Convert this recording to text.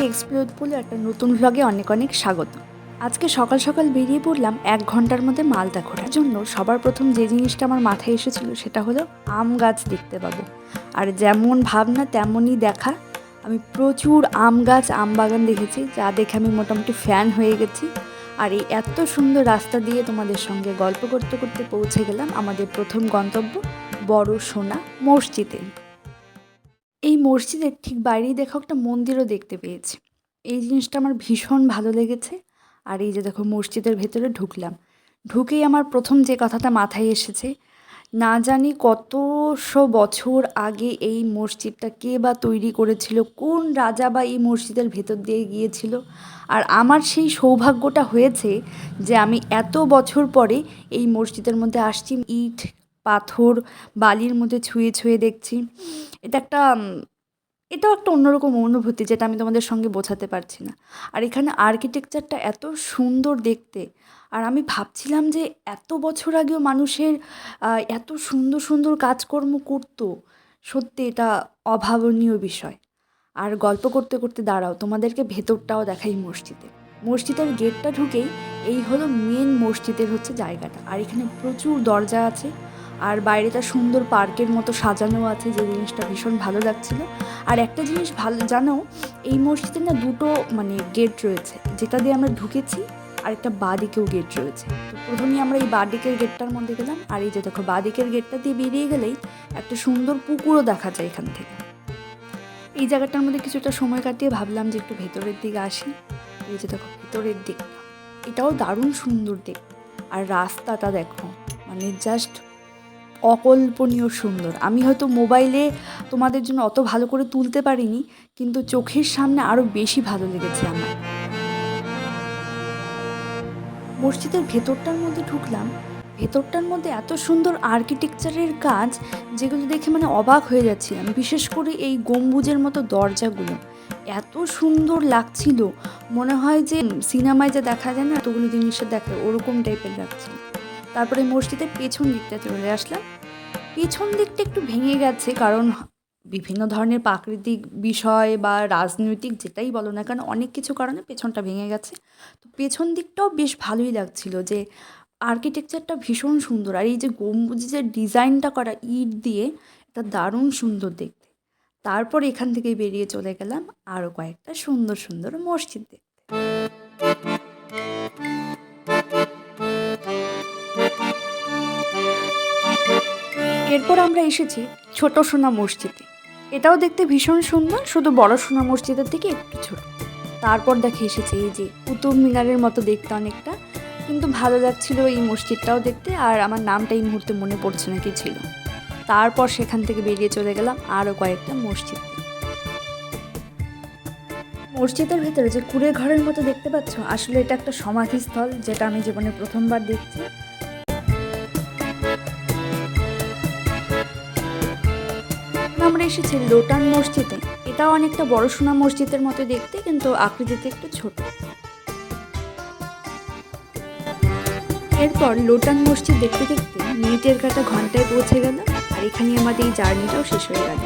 সবাইকে এক্সপ্লোর বলে একটা নতুন ভ্লগে অনেক অনেক স্বাগত। আজকে সকাল সকাল বেরিয়ে পড়লাম এক ঘণ্টার মধ্যে মালদা ঘোরার জন্য সবার প্রথম যে জিনিসটা আমার মাথায় এসেছিল সেটা হলো আম গাছ দেখতে পাবো। আর যেমন ভাবনা তেমনই দেখা। আমি প্রচুর আম গাছ, আম বাগান দেখেছি, যা দেখে আমি মোটামুটি ফ্যান হয়ে গেছি। আর এই এত সুন্দর রাস্তা দিয়ে তোমাদের সঙ্গে গল্প করতে করতে পৌঁছে গেলাম আমাদের প্রথম গন্তব্য বড় সোনা মসজিদে। এই মসজিদের ঠিক বাইরেই দেখো একটা মন্দিরও দেখতে পেয়েছি। এই জিনিসটা আমার ভীষণ ভালো লেগেছে। আর এই যে দেখো মসজিদের ভেতরে ঢুকলাম। ঢুকেই আমার প্রথম যে কথাটা মাথায় এসেছে, না জানি কতশো বছর আগে এই মসজিদটা কে বা তৈরি করেছিল, কোন রাজা বা এই মসজিদের ভেতর দিয়ে গিয়েছিল। আর আমার সেই সৌভাগ্যটা হয়েছে যে আমি এত বছর পরে এই মসজিদের মধ্যে আসছি, ইট পাথর বালির মধ্যে ছুঁয়ে ছুঁয়ে দেখছি। এটা একটা এটাও একটা অন্যরকম অনুভূতি যেটা আমি তোমাদের সঙ্গে বোঝাতে পারছি না। আর এখানে আর্কিটেকচারটা এত সুন্দর দেখতে। আর আমি ভাবছিলাম যে এত বছর আগেও মানুষের এত সুন্দর সুন্দর কাজকর্ম করতো। সত্যি এটা অভাবনীয় বিষয়। আর গল্প করতে করতে দাঁড়াও, তোমাদেরকে ভেতরটাও দেখাই মসজিদে। মসজিদের গেটটা ঢুকেই এই হলো মেন মসজিদের হচ্ছে জায়গাটা। আর এখানে প্রচুর দরজা আছে। আর বাইরেটা সুন্দর পার্কের মতো সাজানো আছে, যে জিনিসটা ভীষণ ভালো লাগছিল। আর একটা জিনিস ভালো, জানো, এই মসজিদে না দুটো মানে গেট রয়েছে, যেটা দিয়ে আমরা ঢুকেছি, আর একটা বাঁ দিকেও গেট রয়েছে। প্রথমেই আমরা এই বাঁ দিকের গেটটার মধ্যে গেলাম, আর এই যে দেখো, বাঁ দিকের গেটটা দিয়ে বেরিয়ে গেলেই একটা সুন্দর পুকুরও দেখা যায় এখান থেকে। এই জায়গাটার মধ্যে কিছুটা সময় কাটিয়ে ভাবলাম যে একটু ভেতরের দিকে আসি। এই যে দেখো, ভেতরের দিকটা। এটাও দারুণ সুন্দর দেখতে। আর রাস্তাটা দেখো মানে জাস্ট অকল্পনীয় সুন্দর। আমি হয়তো মোবাইলে তোমাদের জন্য অত ভালো করে তুলতে পারিনি, কিন্তু চোখের সামনে আরও বেশি ভালো লেগেছে আমার। মসজিদের ভেতরটার মধ্যে ঢুকলাম। ভেতরটার মধ্যে এত সুন্দর আর্কিটেকচারের কাজ, যেগুলো দেখে মানে অবাক হয়ে যাচ্ছিলাম, বিশেষ করে এই গম্বুজের মতো দরজাগুলো। এত সুন্দর লাগছিল। মনে হয় যে সিনেমায় যা দেখা যায় না, এতগুলো জিনিসের দেখা, ওরকম টাইপের লাগছিল। তারপরে মসজিদের পেছন দিকটা চলে আসলাম। পেছন দিকটা একটু ভেঙে গেছে কারণ বিভিন্ন ধরনের প্রাকৃতিক বিষয় বা রাজনৈতিক যেটাই বলো না কেন, অনেক কিছু কারণে পেছনটা ভেঙে গেছে। তো পেছন দিকটাও বেশ ভালোই লাগছিল যে আর্কিটেকচারটা ভীষণ সুন্দর আর এই যে গম্বুজে যে ডিজাইনটা করা ইট দিয়ে এটা দারুণ সুন্দর দেখতে। তারপর এখান থেকে বেরিয়ে চলে গেলাম আরও কয়েকটা সুন্দর সুন্দর মসজিদ দেখতে। এরপর আমরা এসেছি ছোট সোনা মসজিদে। এটাও দেখতে ভীষণ সুন্দর, শুধু বড় সোনা মসজিদের থেকে একটু ছোট। তারপর দেখে এসেছি এই যে কুতুব মিনারের মতো দেখতে অনেকটা, কিন্তু ভালো লাগছিল এই মসজিদটাও দেখতে আর আমার নামটা এই মুহূর্তে মনে পড়ছে না, কি ছিল। তারপর সেখান থেকে বেরিয়ে চলে গেলাম আরও কয়েকটা মসজিদ। মসজিদের ভেতরে যে কুড়ে ঘরের মতো দেখতে পাচ্ছ, আসলে এটা একটা সমাধিস্থল, যেটা আমি জীবনে প্রথমবার দেখছি। আমরা এসেছি লোটান মসজিদে। এটাও অনেকটা বড় সোনা মসজিদের মতো দেখতে, কিন্তু আকৃতিতে একটু ছোট। এরপর লোটান মসজিদ দেখতে দেখতে মিনিটের কাটা ঘন্টায় পৌঁছে গেল, আর এখানে আমাদের এই জার্নিটাও শেষ হয়ে গেল।